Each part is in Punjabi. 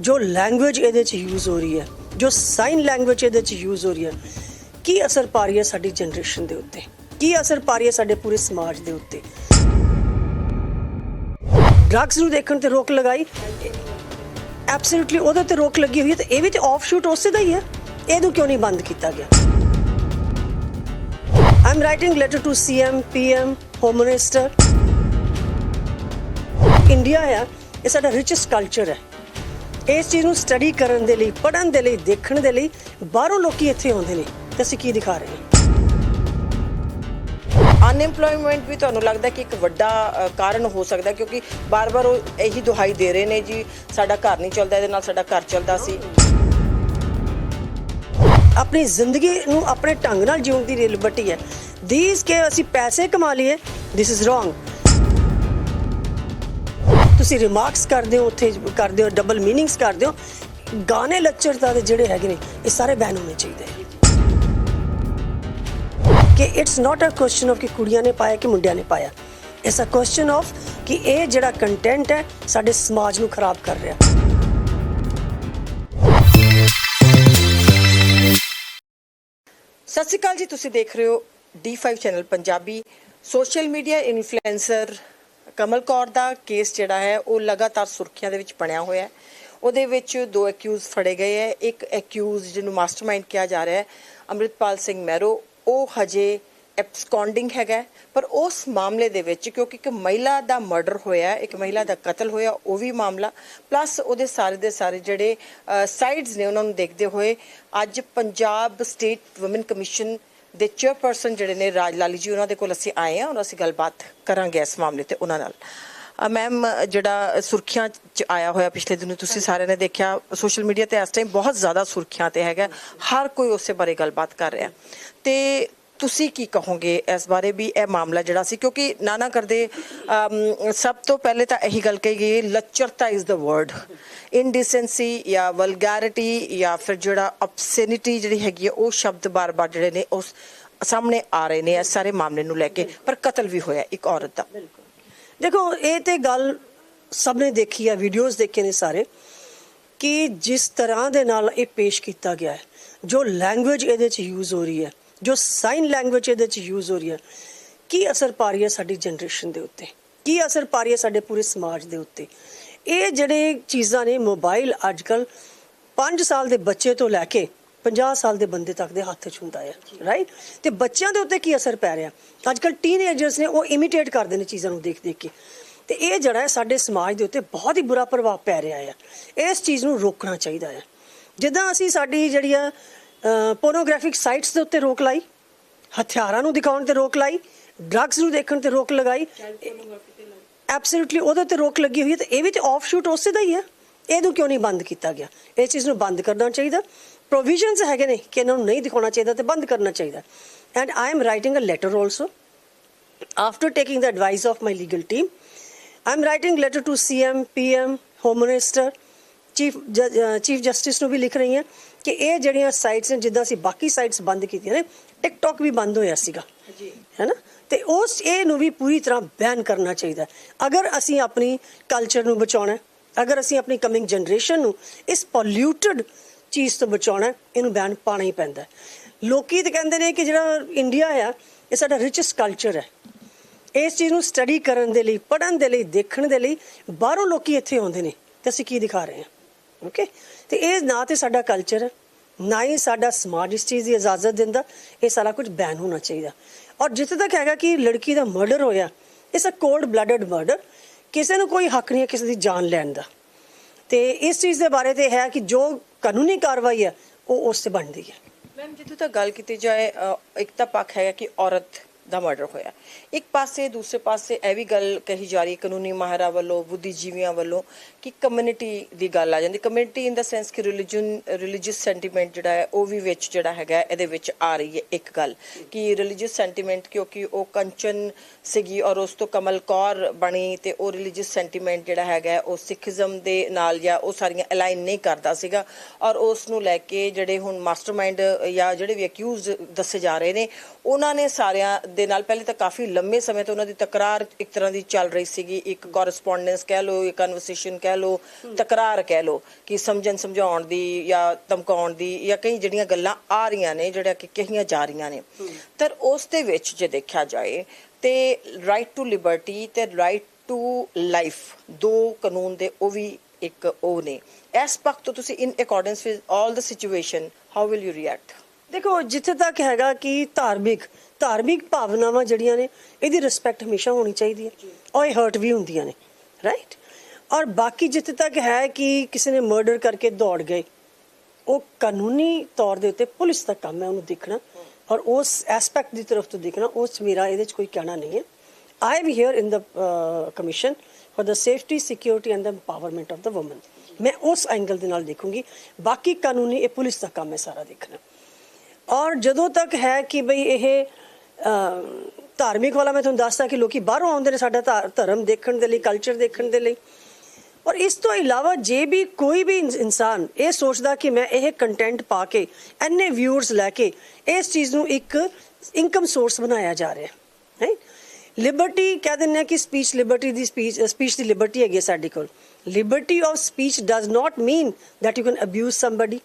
ਜੋ ਲੈਂਗੁਏਜ ਇਹਦੇ ਚ ਯੂਜ਼ ਹੋ ਰਹੀ ਹੈ, ਜੋ ਸਾਈਨ ਲੈਂਗੁਏਜ ਇਹਦੇ ਚ ਯੂਜ਼ ਹੋ ਰਹੀ ਹੈ, ਕੀ ਅਸਰ ਪਾ ਰਹੀ ਹੈ ਸਾਡੀ ਜਨਰੇਸ਼ਨ ਦੇ ਉੱਤੇ? ਕੀ ਅਸਰ ਪਾ ਰਹੀ ਹੈ ਸਾਡੇ ਪੂਰੇ ਸਮਾਜ ਦੇ ਉੱਤੇ? ਡਰੱਗਸ ਨੂੰ ਦੇਖਣ ਤੇ ਰੋਕ ਲਗਾਈ। ਐਬਸੋਲੂਟਲੀ ਉਹਦੇ ਤੇ ਰੋਕ ਲੱਗੀ ਹੋਈ ਹੈ ਤੇ ਇਹ ਵੀ ਤੇ ਆਫਸ਼ੂਟ ਉਸੇ ਦਾ ਹੀ ਹੈ। ਇਹਨੂੰ ਕਿਉਂ ਨਹੀਂ ਬੰਦ ਕੀਤਾ ਗਿਆ? I am writing letter to CM PM home minister India ਹੈ, ਇਹ ਸਾਡਾ ਰਿਚੈਸਟ ਕਲਚਰ ਹੈ। ਇਸ ਚੀਜ਼ ਨੂੰ ਸਟੱਡੀ ਕਰਨ ਦੇ ਲਈ ਪੜ੍ਹਨ ਦੇ ਲਈ ਦੇਖਣ ਦੇ ਲਈ ਬਾਹਰੋਂ ਲੋਕੀ ਇੱਥੇ ਆਉਂਦੇ ਨੇ। ਤੇ ਅਸੀਂ ਕੀ ਦਿਖਾ ਰਹੇ ਹਾਂ? ਅਨਐਮਪਲੋਇਮੈਂਟ ਵੀ ਤੁਹਾਨੂੰ ਲੱਗਦਾ ਕਿ ਇੱਕ ਵੱਡਾ ਅ, ਕਾਰਨ ਹੋ ਸਕਦਾ ਕਿਉਂਕਿ ਬਾਰ-ਬਾਰ ਉਹ ਇਹੀ ਦੁਹਾਈ ਦੇ ਰਹੇ ਨੇ ਜੀ ਸਾਡਾ ਘਰ ਨਹੀਂ ਚੱਲਦਾ ਇਹਦੇ ਨਾਲ ਸਾਡਾ ਘਰ ਚੱਲਦਾ ਸੀ। ਆਪਣੀ ਜ਼ਿੰਦਗੀ ਨੂੰ ਆਪਣੇ ਢੰਗ ਨਾਲ ਜਿਉਣ ਦੀ ਲਿਬਰਟੀ ਹੈ। ਥੀਸ ਕਿ ਅਸੀਂ ਪੈਸੇ ਕਮਾ ਲਈਏ ਥਿਸ ਇਜ਼ ਰੋਂਗ ਤੁਸੀਂ ਰਿਮਾਰਕਸ ਕਰਦੇ ਹੋ, ਉੱਥੇ ਕਰਦੇ ਹੋ ਡਬਲ ਮੀਨਿੰਗਸ ਕਰਦੇ ਹੋ, ਗਾਣੇ ਲੈਕਚਰ ਦੇ ਜਿਹੜੇ ਹੈਗੇ ਨੇ, ਇਹ ਸਾਰੇ ਬੈਨ ਹੋਣੇ ਚਾਹੀਦੇ ਕਿ it's not a question of ਕਿ ਕੁੜੀਆਂ ਨੇ ਪਾਇਆ ਕਿ ਮੁੰਡਿਆਂ ਨੇ ਪਾਇਆ। ਇਟਸ ਅ ਕੁਐਸਚਨ ਆਫ ਕਿ ਇਹ ਜਿਹੜਾ ਕੰਟੈਂਟ ਹੈ, ਸਾਡੇ ਸਮਾਜ ਨੂੰ ਖਰਾਬ ਕਰ ਰਿਹਾ। ਸਤਿ ਸ਼੍ਰੀ ਅਕਾਲ ਜੀ, ਤੁਸੀਂ ਦੇਖ ਰਹੇ ਹੋ D5 channel Punjabi. Social media influencer Kamal Kaur ਦਾ ਕੇਸ ਜਿਹੜਾ ਹੈ, ਉਹ ਲਗਾਤਾਰ ਸੁਰਖੀਆਂ ਦੇ ਵਿੱਚ ਬਣਿਆ ਹੋਇਆ ਹੈ। ਉਹਦੇ ਵਿੱਚ ਦੋ ਐਕਿਊਜ਼ ਫੜੇ ਗਏ ਹੈ। ਇੱਕ ਅਕਿਊਜ਼ ਜਿਹਨੂੰ ਮਾਸਟਰਮਾਈਂਡ ਕਿਹਾ ਜਾ ਰਿਹਾ ਹੈ, ਅੰਮ੍ਰਿਤਪਾਲ ਸਿੰਘ ਮੈਰੋ ਉਹ ਹਜੇ ਐਬਸਕੌਂਡਿੰਗ ਹੈਗਾ ਪਰ ਉਸ ਮਾਮਲੇ ਦੇ ਵਿੱਚ ਕਿਉਂਕਿ ਇੱਕ ਮਹਿਲਾ ਦਾ ਮਰਡਰ ਹੋਇਆ ਇੱਕ ਮਹਿਲਾ ਦਾ ਕਤਲ ਹੋਇਆ, ਉਹ ਵੀ ਮਾਮਲਾ। ਪਲੱਸ ਉਹਦੇ ਸਾਰੇ ਦੇ ਸਾਰੇ ਜਿਹੜੇ ਸਾਈਡਸ ਨੇ ਉਹਨਾਂ ਨੂੰ ਦੇਖਦੇ ਹੋਏ, ਅੱਜ ਪੰਜਾਬ ਸਟੇਟ ਔਮਨ ਕਮਿਸ਼ਨ ਦੇ ਚੇਅਰਪਰਸਨ ਜਿਹੜੇ ਨੇ, ਰਾਜ ਲਾਲੀ ਜੀ, ਉਹਨਾਂ ਦੇ ਕੋਲ ਅਸੀਂ ਆਏ ਹਾਂ ਔਰ ਅਸੀਂ ਗੱਲਬਾਤ ਕਰਾਂਗੇ ਇਸ ਮਾਮਲੇ ਤੇ ਉਹਨਾਂ ਨਾਲ। ਮੈਮ ਜਿਹੜਾ ਸੁਰਖੀਆਂ ਚ ਆਇਆ ਹੋਇਆ ਪਿਛਲੇ ਦਿਨ, ਤੁਸੀਂ ਸਾਰਿਆਂ ਨੇ ਦੇਖਿਆ ਸੋਸ਼ਲ ਮੀਡੀਆ ਤੇ ਇਸ ਟਾਈਮ ਬਹੁਤ ਜ਼ਿਆਦਾ ਸੁਰਖੀਆਂ ਤੇ ਹੈਗਾ। ਹਰ ਕੋਈ ਉਸੇ ਬਾਰੇ ਗੱਲਬਾਤ ਕਰ ਰਿਹਾ। ਤੇ ਤੁਸੀਂ ਕੀ ਕਹੋਗੇ ਇਸ ਬਾਰੇ ਵੀ ਇਹ ਮਾਮਲਾ ਜਿਹੜਾ ਸੀ? ਕਿਉਂਕਿ ਨਾ ਨਾ ਕਰਦੇ ਸਭ ਤੋਂ ਪਹਿਲੇ ਤਾਂ ਇਹੀ ਗੱਲ ਕਹੀ ਗਈ, ਲੱਚਰਤਾ ਇਜ਼ ਦਾ ਵਰਡ ਇਨਡੀਸੈਂਸੀ ਜਾਂ ਵਲਗੈਰਿਟੀ ਜਾਂ ਫਿਰ ਜਿਹੜਾ ਅਬਸੈਨਿਟੀ ਜਿਹੜੀ ਹੈਗੀ ਹੈ ਉਹ ਸ਼ਬਦ ਬਾਰ-ਬਾਰ ਜਿਹੜੇ ਨੇ ਉਸ ਸਾਹਮਣੇ ਆ ਰਹੇ ਨੇ ਇਸ ਸਾਰੇ ਮਾਮਲੇ ਨੂੰ ਲੈ ਕੇ, ਪਰ ਕਤਲ ਵੀ ਹੋਇਆ ਇੱਕ ਔਰਤ ਦਾ। ਦੇਖੋ, ਇਹ ਤੇ ਗੱਲ ਸਭ ਨੇ ਦੇਖੀ ਹੈ ਵੀਡੀਓਜ਼ ਦੇਖੇ ਨੇ ਸਾਰੇ, ਕਿ ਜਿਸ ਤਰ੍ਹਾਂ ਦੇ ਨਾਲ ਇਹ ਪੇਸ਼ ਕੀਤਾ ਗਿਆ ਹੈ, ਜੋ ਲੈਂਗੁਏਜ ਇਹਦੇ ਚ ਯੂਜ਼ ਹੋ ਰਹੀ ਹੈ ਜੋ ਸਾਈਨ ਲੈਂਗੁਏਜ ਇਹਦੇ ਚ ਯੂਜ਼ ਹੋ ਰਹੀ ਹੈ, ਕੀ ਅਸਰ ਪਾ ਰਹੀ ਹੈ ਸਾਡੀ ਜਨਰੇਸ਼ਨ ਦੇ ਉੱਤੇ? ਕੀ ਅਸਰ ਪਾ ਰਹੀ ਹੈ ਸਾਡੇ ਪੂਰੇ ਸਮਾਜ ਦੇ ਉੱਤੇ? ਇਹ ਜਿਹੜੇ ਚੀਜ਼ਾਂ ਨੇ ਮੋਬਾਈਲ ਅੱਜਕੱਲ 5 ਸਾਲ ਦੇ ਬੱਚੇ ਤੋਂ ਲੈ ਕੇ 50 ਸਾਲ ਦੇ ਬੰਦੇ ਤੱਕ ਦੇ ਹੱਥ 'ਚ ਹੁੰਦਾ ਹੈ ਰਾਈਟ ਤੇ ਬੱਚਿਆਂ ਦੇ ਉੱਤੇ ਕੀ ਅਸਰ ਪੈ ਰਿਹਾ? ਅੱਜਕੱਲ ਟੀਨੇਜਰਸ ਨੇ ਉਹ ਇਮੀਟੇਟ ਕਰਦੇ ਨੇ ਚੀਜ਼ਾਂ ਨੂੰ ਦੇਖ ਦੇਖ ਕੇ। ਤੇ ਇਹ ਜਿਹੜਾ ਹੈ ਸਾਡੇ ਸਮਾਜ ਦੇ ਉੱਤੇ ਬਹੁਤ ਹੀ ਬੁਰਾ ਪ੍ਰਭਾਵ ਪੈ ਰਿਹਾ ਹੈ। ਇਸ ਚੀਜ਼ ਨੂੰ ਰੋਕਣਾ ਚਾਹੀਦਾ ਹੈ। ਜਿੱਦਾਂ ਅਸੀਂ ਸਾਡੀ ਜਿਹੜੀ ਆ ਪੋਰਨੋਗ੍ਰਾਫਿਕ ਸਾਈਟਸ ਦੇ ਉੱਤੇ ਰੋਕ ਲਾਈ, ਹਥਿਆਰਾਂ ਨੂੰ ਦਿਖਾਉਣ ਤੇ ਰੋਕ ਲਾਈ ਡਰੱਗਸ ਨੂੰ ਦੇਖਣ ਤੇ ਰੋਕ ਲਗਾਈ। ਐਬਸੋਲੂਟਲੀ ਉਹਦੇ ਤੇ ਰੋਕ ਲੱਗੀ ਹੋਈ ਹੈ ਤੇ ਇਹ ਵੀ ਤੇ ਆਫਸ਼ੂਟ ਉਸੇ ਦਾ ਹੀ ਹੈ। ਇਹਨੂੰ ਕਿਉਂ ਨਹੀਂ ਬੰਦ ਕੀਤਾ ਗਿਆ? ਇਸ ਚੀਜ਼ ਨੂੰ ਬੰਦ ਕਰਨਾ ਚਾਹੀਦਾ। ਪ੍ਰੋਵੀਜ਼ਨਸ ਹੈਗੇ ਨੇ ਕਿ ਇਹਨਾਂ ਨੂੰ ਨਹੀਂ ਦਿਖਾਉਣਾ ਚਾਹੀਦਾ ਤੇ ਬੰਦ ਕਰਨਾ ਚਾਹੀਦਾ। And I am writing a letter also after taking the advice of my legal team i'm writing letter to cm pm home minister uh chief justice ਨੂੰ ਵੀ ਲਿਖ ਰਹੀ ਹਾਂ ਕਿ ਇਹ ਜਿਹੜੀਆਂ ਸਾਈਟਸ ਨੇ ਜਿੱਦਾਂ ਅਸੀਂ ਬਾਕੀ ਸਾਈਟਸ ਬੰਦ ਕੀਤੀਆਂ ਨੇ ਟਿਕਟੌਕ ਵੀ ਬੰਦ ਹੋਇਆ ਸੀਗਾ ਜੀ। ਹੈਨਾ ਤੇ ਉਸ ਇਹ ਨੂੰ ਵੀ ਪੂਰੀ ਤਰ੍ਹਾਂ ਬੈਨ ਕਰਨਾ ਚਾਹੀਦਾ ਹੈ। ਅਗਰ ਅਸੀਂ ਆਪਣੀ ਕਲਚਰ ਨੂੰ ਬਚਾਉਣਾ ਹੈ, ਅਗਰ ਅਸੀਂ ਆਪਣੀ ਕਮਿੰਗ ਜਨਰੇਸ਼ਨ ਨੂੰ ਇਸ ਪੋਲਿਊਟਡ ਚੀਜ਼ ਤੋਂ ਬਚਾਉਣਾ ਹੈ, ਇਹਨੂੰ ਬੈਨ ਪਾਣਾ ਹੀ ਪੈਂਦਾ। ਲੋਕੀ ਤਾਂ ਕਹਿੰਦੇ ਨੇ ਕਿ ਜਿਹੜਾ ਇੰਡੀਆ ਆ ਇਹ ਸਾਡਾ ਰਿਚੈਸਟ ਕਲਚਰ ਹੈ ਇਸ ਚੀਜ਼ ਨੂੰ ਸਟੱਡੀ ਕਰਨ ਦੇ ਲਈ ਪੜ੍ਹਨ ਦੇ ਲਈ ਦੇਖਣ ਦੇ ਲਈ ਬਾਹਰੋਂ ਲੋਕੀ ਇੱਥੇ ਆਉਂਦੇ ਨੇ ਤੇ ਅਸੀਂ ਕੀ ਦਿਖਾ ਰਹੇ ਹਾਂ ਓਕੇ ਤੇ ਇਹ ਨਾ ਤੇ ਸਾਡਾ ਕਲਚਰ ਹੈ ਨਾ ਹੀ ਸਾਡਾ ਸਮਾਜ ਇਸ ਚੀਜ਼ ਦੀ ਇਜਾਜ਼ਤ ਦਿੰਦਾ, ਇਹ ਸਾਰਾ ਕੁਝ ਬੈਨ ਹੋਣਾ ਚਾਹੀਦਾ। ਔਰ ਜਿੱਥੇ ਤੱਕ ਹੈਗਾ ਕਿ ਲੜਕੀ ਦਾ ਮਰਡਰ ਹੋਇਆ ਇਸ ਅ ਕੋਲਡ ਬਲੱਡਡ ਮਰਡਰ ਕਿਸੇ ਨੂੰ ਕੋਈ ਹੱਕ ਨਹੀਂ ਹੈ ਕਿਸੇ ਦੀ ਜਾਨ ਲੈਣ ਦਾ। ਤੇ ਇਸ ਚੀਜ਼ ਦੇ ਬਾਰੇ ਤੇ ਹੈ ਕਿ ਜੋ ਕਾਨੂੰਨੀ ਕਾਰਵਾਈ ਹੈ, ਉਹ ਉਸ ਤੇ ਬਣਦੀ ਹੈ। ਮੈਮ ਜਿੱਥੋਂ ਤੱਕ ਗੱਲ ਕੀਤੀ ਜਾਏ ਇੱਕ ਤਾਂ ਪੱਖ ਹੈਗਾ ਕਿ ਔਰਤ ਦਾ ਮਰਡਰ ਹੋਇਆ। ਇੱਕ ਪਾਸੇ, ਦੂਸਰੇ ਪਾਸੇ ਇਹ ਵੀ ਗੱਲ ਕਹੀ ਜਾ ਰਹੀ ਹੈ ਕਾਨੂੰਨੀ ਮਾਹਿਰਾਂ ਵੱਲੋਂ, ਬੁੱਧੀਜੀਵੀਆਂ ਵੱਲੋਂ ਕਿ ਕਮਿਊਨਿਟੀ ਦੀ ਗੱਲ ਆ ਜਾਂਦੀ। ਕਮਿਊਨਿਟੀ ਇਨ ਦਾ ਸੈਂਸ ਕਿ ਰਿਲੀਜਨ ਰਿਲੀਜੀਅਸ ਸੈਂਟੀਮੈਂਟ ਜਿਹੜਾ ਹੈ, ਉਹ ਵੀ ਵਿੱਚ ਜਿਹੜਾ ਹੈਗਾ ਇਹਦੇ ਵਿੱਚ ਆ ਰਹੀ ਹੈ ਇੱਕ ਗੱਲ ਕਿ ਰਿਲੀਜੀਅਸ ਸੈਂਟੀਮੈਂਟ ਕਿਉਂਕਿ ਉਹ ਕੰਚਨ ਸੀਗੀ ਔਰ ਉਸ ਤੋਂ ਕਮਲ ਕੌਰ ਬਣੀ ਤੇ ਉਹ ਰਿਲੀਜੀਅਸ ਸੈਂਟੀਮੈਂਟ ਜਿਹੜਾ ਹੈਗਾ ਉਹ ਸਿੱਖੀਜ਼ਮ ਦੇ ਨਾਲ ਜਾਂ ਉਹ ਸਾਰੀਆਂ ਅਲਾਈਨ ਨਹੀਂ ਕਰਦਾ ਸੀਗਾ ਔਰ ਉਸ ਨੂੰ ਲੈ ਕੇ ਜਿਹੜੇ ਹੁਣ ਮਾਸਟਰਮਾਈਂਡ ਜਾਂ ਜਿਹੜੇ ਵੀ ਅਕਿਊਜ਼ ਦੱਸੇ ਜਾ ਰਹੇ ਨੇ, ਉਹਨਾਂ ਨੇ ਸਾਰਿਆਂ ਦੇ ਨਾਲ ਪਹਿਲੇ ਤਾਂ ਕਾਫੀ ਲੰਮੇ ਸਮੇਂ ਤੋਂ ਉਹਨਾਂ ਦੀ ਤਕਰਾਰ ਇੱਕ ਤਰ੍ਹਾਂ ਦੀ ਚੱਲ ਰਹੀ ਸੀਗੀ। ਇੱਕ ਕੋਰਸਪੋਂਡੈਂਸ ਕਹਿ ਲਓ ਇੱਕ ਕਨਵਰਸੇਸ਼ਨ ਕਹਿ ਲਓ ਤਕਰਾਰ ਕਹਿ ਲਓ ਕਿ ਸਮਝਣ ਸਮਝਾਉਣ ਦੀ ਜਾਂ ਧਮਕਾਉਣ ਦੀ ਜਾਂ ਕਈ ਜਿਹੜੀਆਂ ਗੱਲਾਂ ਆ ਰਹੀਆਂ ਨੇ ਜਿਹੜਾ ਕਿ ਕਹੀਆਂ ਜਾ ਰਹੀਆਂ ਨੇ। ਤਾਂ ਉਸ ਦੇ ਵਿੱਚ ਜੇ ਦੇਖਿਆ ਜਾਏ ਤੇ ਰਾਈਟ ਟੂ ਲਿਬਰਟੀ ਤੇ ਰਾਈਟ ਟੂ ਲਾਈਫ ਦੋ ਕਾਨੂੰਨ ਦੇ ਉਹ ਵੀ ਇੱਕ ਉਹ ਨੇ। ਇਸ ਪੱਖ ਤੋਂ ਤੁਸੀਂ in accordance with 올 the situation how will you react ਦੇਖੋ, ਜਿੱਥੇ ਤੱਕ ਹੈਗਾ ਕਿ ਧਾਰਮਿਕ ਧਾਰਮਿਕ ਭਾਵਨਾਵਾਂ ਜਿਹੜੀਆਂ ਨੇ, ਇਹਦੀ ਰਿਸਪੈਕਟ ਹਮੇਸ਼ਾ ਹੋਣੀ ਚਾਹੀਦੀ ਹੈ। ਔਰ ਇਹ ਹਰਟ ਵੀ ਹੁੰਦੀਆਂ ਨੇ ਰਾਈਟ ਔਰ ਬਾਕੀ ਜਿੱਥੇ ਤੱਕ ਹੈ ਕਿ ਕਿਸੇ ਨੇ ਮਰਡਰ ਕਰਕੇ ਦੌੜ ਗਏ, ਉਹ ਕਾਨੂੰਨੀ ਤੌਰ ਦੇ ਉੱਤੇ ਪੁਲਿਸ ਦਾ ਕੰਮ ਹੈ ਉਹਨੂੰ ਦੇਖਣਾ। ਔਰ ਉਸ ਐਸਪੈਕਟ ਦੀ ਤਰਫ ਤੋਂ ਦੇਖਣਾ, ਉਸ ਮੇਰਾ ਇਹਦੇ 'ਚ ਕੋਈ ਕਹਿਣਾ ਨਹੀਂ ਹੈ। I am here in the commission for the safety security and the empowerment of the women ਮੈਂ ਉਸ ਐਂਗਲ ਦੇ ਨਾਲ ਦੇਖੂੰਗੀ। ਬਾਕੀ ਕਾਨੂੰਨੀ ਇਹ ਪੁਲਿਸ ਦਾ ਕੰਮ ਹੈ ਸਾਰਾ ਦੇਖਣਾ। ਔਰ ਜਦੋਂ ਤੱਕ ਹੈ ਕਿ ਬਈ ਇਹ ਧਾਰਮਿਕ ਵਾਲਾ ਮੈਂ ਤੁਹਾਨੂੰ ਦੱਸਦਾ ਕਿ ਲੋਕੀ ਬਾਹਰੋਂ ਆਉਂਦੇ ਨੇ ਸਾਡਾ ਧਾ- ਧਰਮ ਦੇਖਣ ਦੇ ਲਈ ਕਲਚਰ ਦੇਖਣ ਦੇ ਲਈ। ਔਰ ਇਸ ਤੋਂ ਇਲਾਵਾ ਜੇ ਵੀ ਕੋਈ ਵੀ ਇਨਸ- ਇਨਸਾਨ ਇਹ ਸੋਚਦਾ ਕਿ ਮੈਂ ਇਹ ਕੰਟੈਂਟ ਪਾ ਕੇ ਐਨੇ ਵਿਊਅਰਸ ਲੈ ਕੇ ਇਸ ਚੀਜ਼ ਨੂੰ ਇੱਕ ਇਨਕਮ ਸੋਰਸ ਬਣਾਇਆ ਜਾ ਰਿਹਾ, ਹੈ? ਲਿਬਰਟੀ ਕਹਿ ਦਿੰਦੇ ਆ ਕਿ ਸਪੀਚ ਲਿਬਰਟੀ ਦੀ ਸਪੀਚ ਸਪੀਚ ਦੀ ਲਿਬਰਟੀ ਹੈਗੀ ਹੈ ਸਾਡੇ ਕੋਲ। Liberty of speech does not mean that you can abuse somebody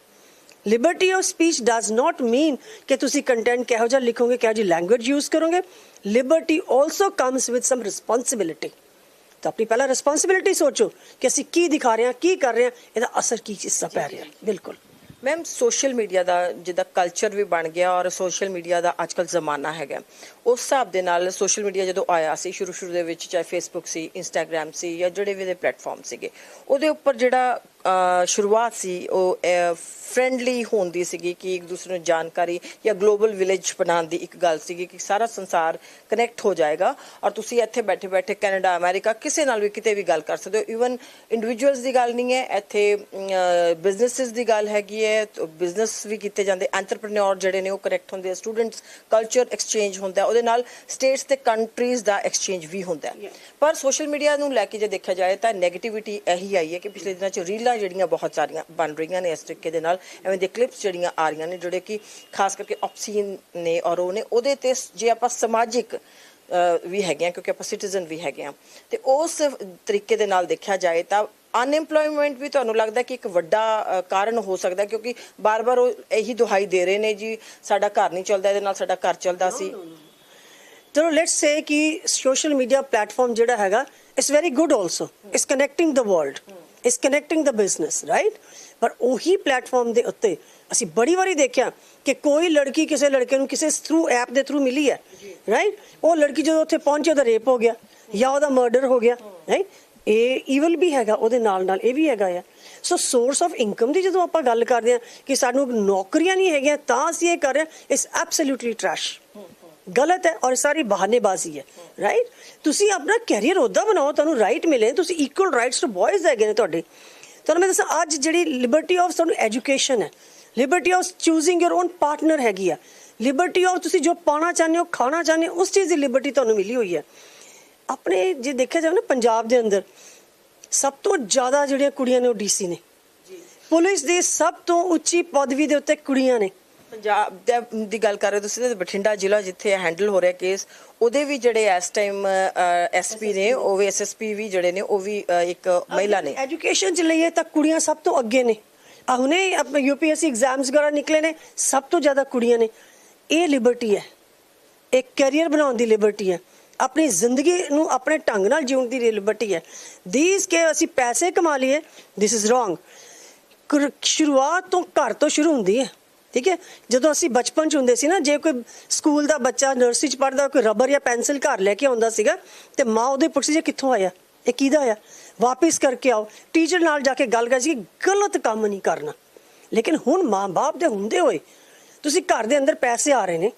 liberty of speech does not mean ਕਿ ਤੁਸੀਂ ਕੰਟੈਂਟ ਕਿਹੋ ਜਿਹਾ ਲਿਖੋਗੇ ਕਿਹੋ ਜਿਹੀ ਲੈਂਗੁਏਜ ਯੂਜ਼ ਕਰੋਗੇ liberty also comes with some responsibility ਤਾਂ ਆਪਣੀ ਪਹਿਲਾਂ ਰਿਸਪੌਂਸਿਬਿਲਿਟੀ ਸੋਚੋ ਕਿ ਅਸੀਂ ਕੀ ਦਿਖਾ ਰਹੇ ਹਾਂ ਕੀ ਕਰ ਰਹੇ ਹਾਂ ਇਹਦਾ ਅਸਰ ਕੀ ਚੀਜ਼ ਦਾ ਪੈ ਰਿਹਾ ਬਿਲਕੁਲ ਮੈਮ ਸੋਸ਼ਲ ਮੀਡੀਆ ਦਾ ਜਿੱਦਾਂ ਕਲਚਰ ਵੀ ਬਣ ਗਿਆ ਔਰ ਸੋਸ਼ਲ ਮੀਡੀਆ ਦਾ ਅੱਜਕੱਲ ਜ਼ਮਾਨਾ ਹੈਗਾ ਉਸ ਹਿਸਾਬ ਦੇ ਨਾਲ ਸੋਸ਼ਲ ਮੀਡੀਆ ਜਦੋਂ ਆਇਆ ਸੀ ਸ਼ੁਰੂ ਸ਼ੁਰੂ ਦੇ ਵਿੱਚ ਚਾਹੇ ਫੇਸਬੁੱਕ ਸੀ ਇੰਸਟਾਗ੍ਰam ਸੀ ਜਾਂ ਜਿਹੜੇ ਵੀ ਦੇ ਪਲੇਟਫਾਰਮ ਸੀਗੇ ਉਹਦੇ ਉੱਪਰ ਜਿਹੜਾ ਸ਼ੁਰੂਆਤ ਸੀ ਉਹ ਫ੍ਰੈਂਡਲੀ ਹੋਣ ਦੀ ਸੀਗੀ ਕਿ ਇੱਕ ਦੂਸਰੇ ਨੂੰ ਜਾਣਕਾਰੀ ਜਾਂ ਗਲੋਬਲ ਵਿਲੇਜ ਬਣਾਉਣ ਦੀ ਇੱਕ ਗੱਲ ਸੀਗੀ ਕਿ ਸਾਰਾ ਸੰਸਾਰ ਕਨੈਕਟ ਹੋ ਜਾਏਗਾ ਔਰ ਤੁਸੀਂ ਇੱਥੇ ਬੈਠੇ ਬੈਠੇ ਕੈਨੇਡਾ ਅਮਰੀਕਾ ਕਿਸੇ ਨਾਲ ਵੀ ਕਿਤੇ ਵੀ ਗੱਲ ਕਰ ਸਕਦੇ ਹੋ ਇਵਨ ਇੰਡੀਵਿਜੂਅਲਸ ਦੀ ਗੱਲ ਨਹੀਂ ਹੈ ਇੱਥੇ ਬਿਜ਼ਨੈਸਸ ਦੀ ਗੱਲ ਹੈਗੀ ਹੈ ਬਿਜ਼ਨਸ ਵੀ ਕੀਤੇ ਜਾਂਦੇ ਐਂਟਰਪ੍ਰੀਨਿਓਰ ਜਿਹੜੇ ਨੇ ਉਹ ਕਨੈਕਟ ਹੁੰਦੇ ਆ ਸਟੂਡੈਂਟਸ ਕਲਚਰ ਐਕਸਚੇਂਜ ਹੁੰਦਾ ਉਹਦੇ ਨਾਲ ਸਟੇਟਸ ਤੇ ਕੰਟਰੀਜ਼ ਦਾ ਐਕਸਚੇਂਜ ਵੀ ਹੁੰਦਾ। ਪਰ ਸੋਸ਼ਲ ਮੀਡੀਆ ਨੂੰ ਲੈ ਕੇ ਜੇ ਦੇਖਿਆ ਜਾਏ ਤਾਂ 네ਗੇਟਿਵਿਟੀ ਇਹੀ ਆਈ ਹੈ ਕਿ ਪਿਛਲੇ ਦਿਨਾਂ 'ਚ ਰੀਲਾਂ ਜਿਹੜੀਆਂ ਬਹੁਤ ਸਾਰੀਆਂ ਬਣ ਰਹੀਆਂ ਨੇ ਇਸ ਤਰੀਕੇ ਦੇ ਨਾਲ ਐਵੇਂ ਦੇ ਕਲਿੱਪਸ ਜਿਹੜੀਆਂ ਆ ਰਹੀਆਂ ਨੇ ਜਿਹੜੇ ਕਿ ਖਾਸ ਕਰਕੇ ਆਪਸੀਨ ਨੇ ਔਰ ਉਹ ਨੇ ਉਹਦੇ ਤੇ ਜੇ ਆਪਾਂ ਸਮਾਜਿਕ ਵੀ ਹੈਗੇ ਆ ਕਿਉਂਕਿ ਆਪਾਂ ਸਿਟੀਜ਼ਨ ਵੀ ਹੈਗੇ ਆ ਤੇ ਉਸ ਤਰੀਕੇ ਦੇ ਨਾਲ ਦੇਖਿਆ ਜਾਏ ਤਾਂ ਅਨਐਮਪਲੋਇਮੈਂਟ ਵੀ ਤੁਹਾਨੂੰ ਲੱਗਦਾ ਕਿ ਇੱਕ ਵੱਡਾ ਕਾਰਨ ਹੋ ਸਕਦਾ ਕਿਉਂਕਿ ਬਾਰ-ਬਾਰ ਉਹ ਇਹੀ ਦੁਹਾਈ ਦੇ ਰਹੇ ਨੇ ਜੀ ਸਾਡਾ ਘਰ ਨਹੀਂ ਚੱਲਦਾ ਇਹਦੇ ਨਾਲ ਸਾਡਾ ਘਰ ਚੱਲਦਾ ਸੀ। ਚਲੋ ਲੈਟਸ ਸੇ ਕਿ ਸੋਸ਼ਲ ਮੀਡੀਆ ਪਲੇਟਫਾਰਮ ਜਿਹੜਾ ਹੈਗਾ it's very good also it's connecting the world it's connecting the business right ਪਰ ਉਹੀ ਪਲੇਟਫਾਰਮ ਦੇ ਉੱਤੇ ਅਸੀਂ ਬੜੀ ਵਾਰੀ ਦੇਖਿਆ ਕਿ ਕੋਈ ਲੜਕੀ ਕਿਸੇ ਲੜਕੇ ਨੂੰ ਕਿਸੇ ਥਰੂ ਐਪ ਦੇ ਥਰੂ ਮਿਲੀ ਹੈ ਰਾਈਟ ਉਹ ਲੜਕੀ ਜਦੋਂ ਉੱਥੇ ਪਹੁੰਚੀ ਉਹਦਾ ਰੇਪ ਹੋ ਗਿਆ ਜਾਂ ਉਹਦਾ ਮਰਡਰ ਹੋ ਗਿਆ ਰਾਈਟ ਇਹ ਈਵਲ ਵੀ ਹੈਗਾ ਉਹਦੇ ਨਾਲ ਨਾਲ ਇਹ ਵੀ ਹੈਗਾ ਆ ਸੋ ਸੋਰਸ ਆਫ ਇਨਕਮ ਦੀ ਜਦੋਂ ਆਪਾਂ ਗੱਲ ਕਰਦੇ ਹਾਂ ਕਿ ਸਾਨੂੰ ਨੌਕਰੀਆਂ ਨਹੀਂ ਹੈਗੀਆਂ ਤਾਂ ਅਸੀਂ ਇਹ ਕਰ ਰਹੇ ਹਾਂ ਇਟਸ ਐਬਸੋਲੂਟਲੀ ਟਰੈਸ਼ ਗਲਤ ਹੈ ਔਰ ਸਾਰੀ ਬਹਾਨੇਬਾਜ਼ੀ ਹੈ ਰਾਈਟ ਤੁਸੀਂ ਆਪਣਾ ਕੈਰੀਅਰ ਉਹਦਾ ਬਣਾਓ ਤੁਹਾਨੂੰ ਰਾਈਟ ਮਿਲੇ ਤੁਸੀਂ ਇਕੁਅਲ ਰਾਈਟਸ ਟੂ ਬॉयਜ਼ ਹੈਗੇ ਨੇ ਤੁਹਾਡੇ। ਤੁਹਾਨੂੰ ਮੈਂ ਦੱਸਾਂ ਅੱਜ ਜਿਹੜੀ ਲਿਬਰਟੀ ਆਫ ਤੁਹਾਨੂੰ ਐਜੂਕੇਸ਼ਨ ਹੈ liberty of choosing your own partner ਹੈਗੀ ਆ। ਲਿਬਰਟੀ ਆਫ ਤੁਸੀਂ ਜੋ ਪਾਣਾ ਚਾਹੁੰਦੇ ਹੋ ਖਾਣਾ ਚਾਹੁੰਦੇ ਹੋ ਉਸ ਚੀਜ਼ ਦੀ ਲਿਬਰਟੀ ਤੁਹਾਨੂੰ ਮਿਲੀ ਹੋਈ ਹੈ। ਆਪਣੇ ਜੇ ਦੇਖਿਆ ਜਾਵੇ ਨਾ ਪੰਜਾਬ ਦੇ ਅੰਦਰ ਸਭ ਤੋਂ ਜ਼ਿਆਦਾ ਜਿਹੜੀਆਂ ਕੁੜੀਆਂ ਨੇ ਉਹ ਡੀਸੀ ਨੇ। ਪੁਲਿਸ ਦੀ ਸਭ ਤੋਂ ਉੱਚੀ ਪਦਵੀ ਦੇ ਉੱਤੇ ਕੁੜੀਆਂ ਨੇ। ਪੰਜਾਬ ਦੇ- ਦੀ ਗੱਲ ਕਰ ਰਹੇ ਹੋ ਤੁਸੀਂ ਤੇ ਬਠਿੰਡਾ ਜ਼ਿਲ੍ਹਾ ਜਿੱਥੇ ਹੈਂਡਲ ਹੋ ਰਿਹਾ ਕੇਸ ਉਹਦੇ ਵੀ ਜਿਹੜੇ ਇਸ ਟਾਈਮ ਐਸਪੀ ਨੇ ਉਹ ਵੀ ਐਸਐਸਪੀ ਵੀ ਜਿਹੜੇ ਨੇ ਉਹ ਵੀ ਅ, ਇੱਕ ਮਹਿਲਾ ਨੇ। ਐਜੂਕੇਸ਼ਨ ਚ ਲਈਏ ਤਾਂ ਕੁੜੀਆਂ ਸਭ ਤੋਂ ਅੱਗੇ ਨੇ। ਆ ਹੁਣੇ ਆਪਣੇ ਯੂਪੀਐਸਸੀ ਐਗਜ਼ਾਮਸ ਵਗੈਰਾ ਨਿਕਲੇ ਨੇ ਸਭ ਤੋਂ ਜ਼ਿਆਦਾ ਕੁੜੀਆਂ ਨੇ। ਇਹ ਲਿਬਰਟੀ ਹੈ। ਇੱਕ ਕੈਰੀਅਰ ਬਣਾਉਣ ਦੀ ਲਿਬਰਟੀ ਹੈ। ਆਪਣੀ ਜ਼ਿੰਦਗੀ ਨੂੰ ਆਪਣੇ ਢੰਗ ਨਾਲ ਜਿਉਣ ਦੀ ਲਿਬਰਟੀ ਹੈ। ਥੀਸ ਕੇ ਅਸੀਂ ਪੈਸੇ ਕਮਾ ਲਈਏ ਥਿਸ ਇਜ਼ ਰੋਂਗ ਸ਼ੁਰੂਆਤ ਤੋਂ ਘਰ ਤੋਂ ਸ਼ੁਰੂ ਹੁੰਦੀ ਹੈ। ਠੀਕ ਹੈ? ਜਦੋਂ ਅਸੀਂ ਬਚਪਨ ਚ ਹੁੰਦੇ ਸੀ ਨਾ, ਜੇ ਕੋਈ ਸਕੂਲ ਦਾ ਬੱਚਾ ਨਰਸਰੀ ਚ ਪੜਦਾ ਕੋਈ ਰਬਰ ਜਾਂ ਪੈਨਸਲ ਘਰ ਲੈ ਕੇ ਆਉਂਦਾ ਸੀਗਾ, ਤੇ ਮਾਂ ਉਹਦੇ ਪੁੱਛਦੀ ਜੇ ਕਿੱਥੋਂ ਆਇਆ? ਇਹ ਕਿਹਦਾ ਆਇਆ? ਵਾਪਿਸ ਕਰਕੇ ਆਓ। ਟੀਚਰ ਨਾਲ ਜਾ ਕੇ ਗੱਲ ਕਰ ਸੀ ਗਲਤ ਕੰਮ ਨਹੀਂ ਕਰਨਾ। ਲੇਕਿਨ ਹੁਣ ਮਾਂ-ਬਾਪ ਦੇ ਹੁੰਦੇ ਹੋਏ, ਤੁਸੀਂ ਘਰ ਦੇ ਅੰਦਰ ਪੈਸੇ ਆ ਰਹੇ ਨੇ।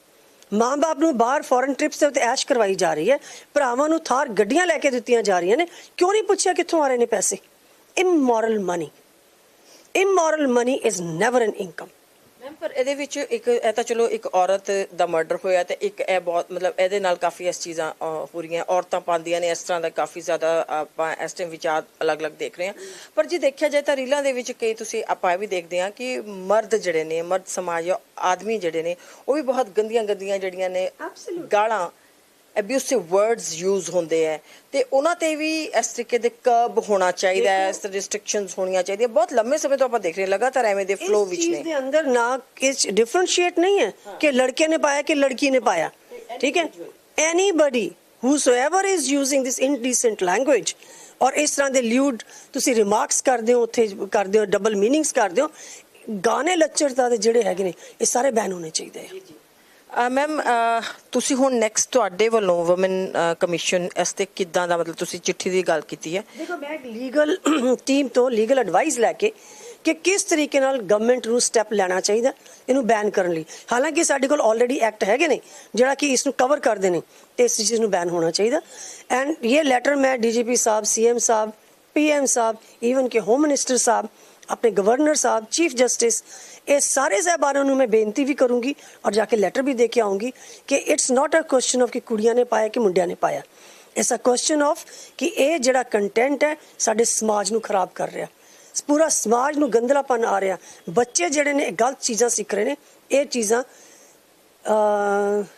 ਮਾਂ-ਬਾਪ ਨੂੰ ਬਾਹਰ ਫੋਰਨ ਟ੍ਰਿਪਸ ਦੇ ਉੱਤੇ ਐਸ਼ ਕਰਵਾਈ ਜਾ ਰਹੀ ਹੈ। ਭਰਾਵਾਂ ਨੂੰ ਥਾਰ ਗੱਡੀਆਂ ਲੈ ਕੇ ਦਿੱਤੀਆਂ ਜਾ ਰਹੀਆਂ ਨੇ। ਕਿਉਂ ਨਹੀਂ ਪੁੱਛਿਆ ਕਿੱਥੋਂ ਆ ਰਹੇ ਨੇ ਪੈਸੇ? Immoral money immoral money is never an income ਪਰ ਇਹਦੇ ਵਿੱਚ ਇੱਕ ਇਹ ਤਾਂ ਚਲੋ ਇੱਕ ਔਰਤ ਦਾ ਮਰਡਰ ਹੋਇਆ ਤੇ ਇੱਕ ਇਹ ਬਹੁਤ ਮਤਲਬ ਇਹਦੇ ਨਾਲ ਕਾਫੀ ਇਸ ਚੀਜ਼ਾਂ ਹੋ ਰਹੀਆਂ ਔਰਤਾਂ ਪਾਉਂਦੀਆਂ ਨੇ ਇਸ ਤਰ੍ਹਾਂ ਦਾ ਕਾਫੀ ਜ਼ਿਆਦਾ ਆਪਾਂ ਇਸ ਟਾਈਮ ਵਿਚਾਰ ਅਲੱਗ-ਅਲੱਗ ਦੇਖ ਰਹੇ ਹਾਂ। ਪਰ ਜੇ ਦੇਖਿਆ ਜਾਏ ਤਾਂ ਰੀਲਾਂ ਦੇ ਵਿੱਚ ਕਈ ਤੁਸੀਂ ਆਪਾਂ ਇਹ ਵੀ ਦੇਖਦੇ ਹਾਂ ਕਿ ਮਰਦ ਜਿਹੜੇ ਨੇ ਮਰਦ ਸਮਾਜ ਜਾਂ ਆਦਮੀ ਜਿਹੜੇ ਨੇ ਉਹ ਵੀ ਬਹੁਤ ਗੰਦੀਆਂ ਗੰਦੀਆਂ ਜਿਹੜੀਆਂ ਨੇ ਗਾਲਾਂ ਅਬਿਊਸਿਵ ਵਰਡਸ ਯੂਜ਼ ਹੁੰਦੇ ਹੈ ਤੇ ਉਹਨਾਂ ਤੇ ਵੀ ਇਸ ਤਰੀਕੇ ਦੇ ਕਰਬ ਹੋਣਾ ਚਾਹੀਦਾ ਹੈ ਇਸ ਰਿਸਟ੍ਰਿਕਸ਼ਨਸ ਹੋਣੀਆਂ ਚਾਹੀਦੀਆਂ। ਬਹੁਤ ਲੰਮੇ ਸਮੇਂ ਤੋਂ ਆਪਾਂ ਦੇਖ ਰਹੇ ਲਗਾਤਾਰ ਐਵੇਂ ਦੇ ਫਲੋ ਇਸ ਵਿੱਚ ਚੀਜ਼ ਨੇ। ਦੇ ਅੰਦਰ ਨਾ ਇਸ ਡਿਫਰੈਂਸ਼ੀਏਟ ਨਹੀਂ ਹੈ ਕਿ ਲੜਕੇ ਨੇ ਪਾਇਆ ਕਿ ਲੜਕੀ ਨੇ ਪਾਇਆ। ਠੀਕ ਹੈ? Anybody whosoever is using this indecent language ਔਰ ਇਸ ਤਰ੍ਹਾਂ ਦੇ ਲਿਊਡ ਤੁਸੀਂ ਰਿਮਾਰਕਸ ਕਰਦੇ ਹੋ ਉੱਥੇ ਕਰਦੇ ਹੋ ਡਬਲ ਮੀਨਿੰਗਸ ਕਰਦੇ ਹੋ ਗਾਣੇ ਲੱਚਰਤਾ ਦੇ ਜਿਹੜੇ ਹੈਗੇ ਨੇ ਇਹ ਸਾਰੇ ਬੈਨ ਹੋਣੇ ਚਾਹੀਦੇ ਆ। ਮੈਮ ਤੁਸੀਂ ਹੁਣ ਨੈਕਸਟ ਤੁਹਾਡੇ ਵੱਲੋਂ ਔਮਨ ਕਮਿਸ਼ਨ ਇਸ ਤੇ ਕਿੱਦਾਂ ਦਾ ਮਤਲਬ ਤੁਸੀਂ ਚਿੱਠੀ ਦੀ ਗੱਲ ਕੀਤੀ ਹੈ? ਦੇਖੋ, ਮੈਂ ਇੱਕ ਲੀਗਲ ਟੀਮ ਤੋਂ ਲੀਗਲ ਐਡਵਾਈਸ ਲੈ ਕੇ ਕਿ ਕਿਸ ਤਰੀਕੇ ਨਾਲ ਗਵਰਨਮੈਂਟ ਨੂੰ ਸਟੈਪ ਲੈਣਾ ਚਾਹੀਦਾ ਇਹਨੂੰ ਬੈਨ ਕਰਨ ਲਈ। ਹਾਲਾਂਕਿ ਸਾਡੇ ਕੋਲ ਆਲਰੇਡੀ ਐਕਟ ਹੈਗੇ ਨੇ, ਜਿਹੜਾ ਕਿ ਇਸ ਨੂੰ ਕਵਰ ਕਰਦੇ ਨੇ, ਤੇ ਇਸ ਚੀਜ਼ ਨੂੰ ਬੈਨ ਹੋਣਾ ਚਾਹੀਦਾ। ਐਂਡ ਇਹ ਲੈਟਰ ਮੈਂ ਡੀਜੀਪੀ ਸਾਹਿਬ ਸੀਐਮ ਸਾਹਿਬ ਪੀਐਮ ਸਾਹਿਬ ਈਵਨ ਕਿ ਹੋਮ ਮਿਨਿਸਟਰ ਸਾਹਿਬ, ਆਪਣੇ ਗਵਰਨਰ ਸਾਹਿਬ ਚੀਫ ਜਸਟਿਸ ਇਹ ਸਾਰੇ ਸਾਹਿਬਾਨਾਂ ਨੂੰ ਮੈਂ ਬੇਨਤੀ ਵੀ ਕਰੂੰਗੀ ਔਰ ਜਾ ਕੇ ਲੈਟਰ ਵੀ ਦੇ ਕੇ ਆਉਂਗੀ ਕਿ it's not a question of ਕਿ ਕੁੜੀਆਂ ਨੇ ਪਾਇਆ ਕਿ ਮੁੰਡਿਆਂ ਨੇ ਪਾਇਆ। ਇਟਸ ਅ ਕੁਐਸਚਨ ਆਫ ਕਿ ਇਹ ਜਿਹੜਾ ਕੰਟੈਂਟ ਹੈ, ਸਾਡੇ ਸਮਾਜ ਨੂੰ ਖਰਾਬ ਕਰ ਰਿਹਾ। ਪੂਰਾ ਸਮਾਜ ਨੂੰ ਗੰਦਲਾਪਨ ਆ ਰਿਹਾ। ਬੱਚੇ ਜਿਹੜੇ ਨੇ, ਇਹ ਗਲਤ ਚੀਜ਼ਾਂ ਸਿੱਖ ਰਹੇ ਨੇ। ਇਹ ਚੀਜ਼ਾਂ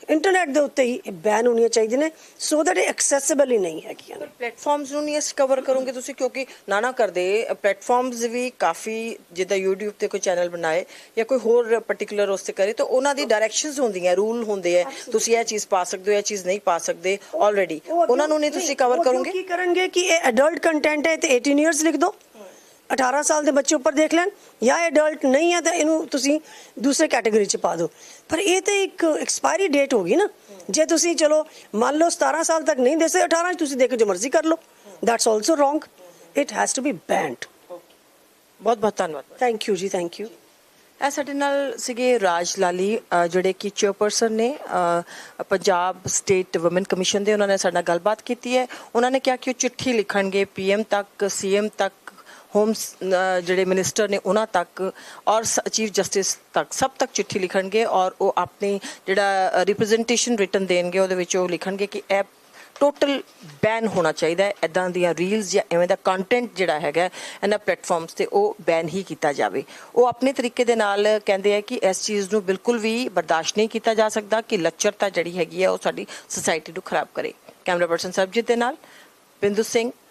ਇੰਟਰਨੈਟ ਦੇ ਉੱਤੇ ਹੀ ਬੈਨ ਹੋਣੀਆਂ ਚਾਹੀਦੀਆਂ ਨੇ ਸੋ ਦੈਟ ਐਕਸੈਸਿਬਲ ਹੀ ਨਹੀਂ ਹੈਗੀਆਂ ਪਲੇਟਫਾਰਮਸ ਨੂੰ ਨਹੀਂ ਅਸੀਂ ਕਵਰ ਕਰੋਗੇ ਤੁਸੀਂ ਕਿਉਂਕਿ ਨਾ ਨਾ ਕਰਦੇ ਪਲੇਟਫਾਰਮਸ ਵੀ ਕਾਫੀ ਜਿੱਦਾਂ YouTube ਤੇ ਕੋਈ ਚੈਨਲ ਬਣਾਏ ਜਾਂ ਕੋਈ ਹੋਰ ਪਾਰਟਿਕੂਲਰ ਉਸ ਤੇ ਕਰੇ ਤਾਂ ਉਹਨਾਂ ਦੀ ਡਾਇਰੈਕਸ਼ਨਸ ਹੁੰਦੀਆਂ ਰੂਲ ਹੁੰਦੇ ਆ ਤੁਸੀਂ ਇਹ ਚੀਜ਼ ਪਾ ਸਕਦੇ ਹੋ ਇਹ ਚੀਜ਼ ਨਹੀਂ ਪਾ ਸਕਦੇ ਆਲਰੇਡੀ ਉਹਨਾਂ ਨੂੰ ਨਹੀਂ ਤੁਸੀਂ ਕਵਰ ਕਰੋਗੇ? ਕੀ ਕਰਨਗੇ ਕਿ ਇਹ ਅਡਲਟ ਕੰਟੈਂਟ ਹੈ ਤੇ 18 ਇਅਰਸ ਲਿਖ ਦਿਓ 18 ਸਾਲ ਦੇ ਬੱਚੇ ਉੱਪਰ ਦੇਖ ਲੈਣ ਜਾਂ ਅਡਲਟ ਨਹੀਂ ਹੈ ਤਾਂ ਇਹਨੂੰ ਤੁਸੀਂ ਦੂਸਰੇ ਕੈਟਾਗਰੀ ਚ ਪਾ ਦਿਓ। ਪਰ ਇਹ ਤੇ ਇੱਕ ਐਕਸਪਾਇਰੀ ਡੇਟ ਹੋਗੀ ਨਾ। ਜੇ ਤੁਸੀਂ ਚਲੋ ਮੰਨ ਲਓ 17 ਸਾਲ ਤੱਕ ਨਹੀਂ ਦੇ ਸਕਦੇ 18 ਚ ਤੁਸੀਂ ਦੇਖੋ ਜੋ ਮਰਜ਼ੀ ਕਰ ਲਓ। That's also wrong it has to be banned ਬਹੁਤ ਬਹੁਤ ਧੰਨਵਾਦ। ਥੈਂਕ ਯੂ ਜੀ ਥੈਂਕ ਯੂ ਇਹ ਸਾਡੇ ਨਾਲ ਸੀਗੇ ਰਾਜ ਲਾਲੀ ਜਿਹੜੇ ਕਿ ਚੇਅਰਪਰਸਨ ਨੇ ਪੰਜਾਬ ਸਟੇਟ ਔਮਨ ਕਮਿਸ਼ਨ ਦੇ ਉਹਨਾਂ ਨੇ ਸਾਡੇ ਨਾਲ ਗੱਲਬਾਤ ਕੀਤੀ ਹੈ। ਉਹਨਾਂ ਨੇ ਕਿਹਾ ਕਿ ਉਹ ਚਿੱਠੀ ਲਿਖਣਗੇ ਪੀਐਮ ਤੱਕ ਸੀਐਮ ਤੱਕ ਹੋਮ ਜਿਹੜੇ ਮਿਨਿਸਟਰ ਨੇ ਉਹਨਾਂ ਤੱਕ ਔਰ ਚੀਫ ਜਸਟਿਸ ਤੱਕ ਸਭ ਤੱਕ ਚਿੱਠੀ ਲਿਖਣਗੇ ਔਰ ਉਹ ਆਪਣੀ ਜਿਹੜਾ ਰਿਪਰੈਜ਼ੈਂਟੇਸ਼ਨ ਰਿਟਨ ਦੇਣਗੇ, ਉਹਦੇ ਵਿੱਚ ਉਹ ਲਿਖਣਗੇ ਕਿ ਇਹ ਟੋਟਲ ਬੈਨ ਹੋਣਾ ਚਾਹੀਦਾ ਹੈ ਇਦਾਂ ਦੀਆਂ ਰੀਲਸ ਜਾਂ ਐਵੇਂ ਦਾ ਕੰਟੈਂਟ ਜਿਹੜਾ ਹੈਗਾ ਇਹਨਾਂ ਪਲੇਟਫਾਰਮਸ ਤੇ ਉਹ ਬੈਨ ਹੀ ਕੀਤਾ ਜਾਵੇ। ਉਹ ਆਪਣੇ ਤਰੀਕੇ ਦੇ ਨਾਲ ਕਹਿੰਦੇ ਆ ਕਿ ਇਸ ਚੀਜ਼ ਨੂੰ ਬਿਲਕੁਲ ਵੀ ਬਰਦਾਸ਼ਤ ਨਹੀਂ ਕੀਤਾ ਜਾ ਸਕਦਾ ਕਿ ਲੱਚਰਤਾ ਜਿਹੜੀ ਹੈਗੀ ਹੈ ਉਹ ਸਾਡੀ ਸੁਸਾਇਟੀ ਨੂੰ ਖਰਾਬ ਕਰੇ। ਕੈਮਰਾ ਪਰਸਨ ਸਰਬਜੀਤ ਦੇ ਨਾਲ ਬਿੰਦੂ ਸਿੰਘ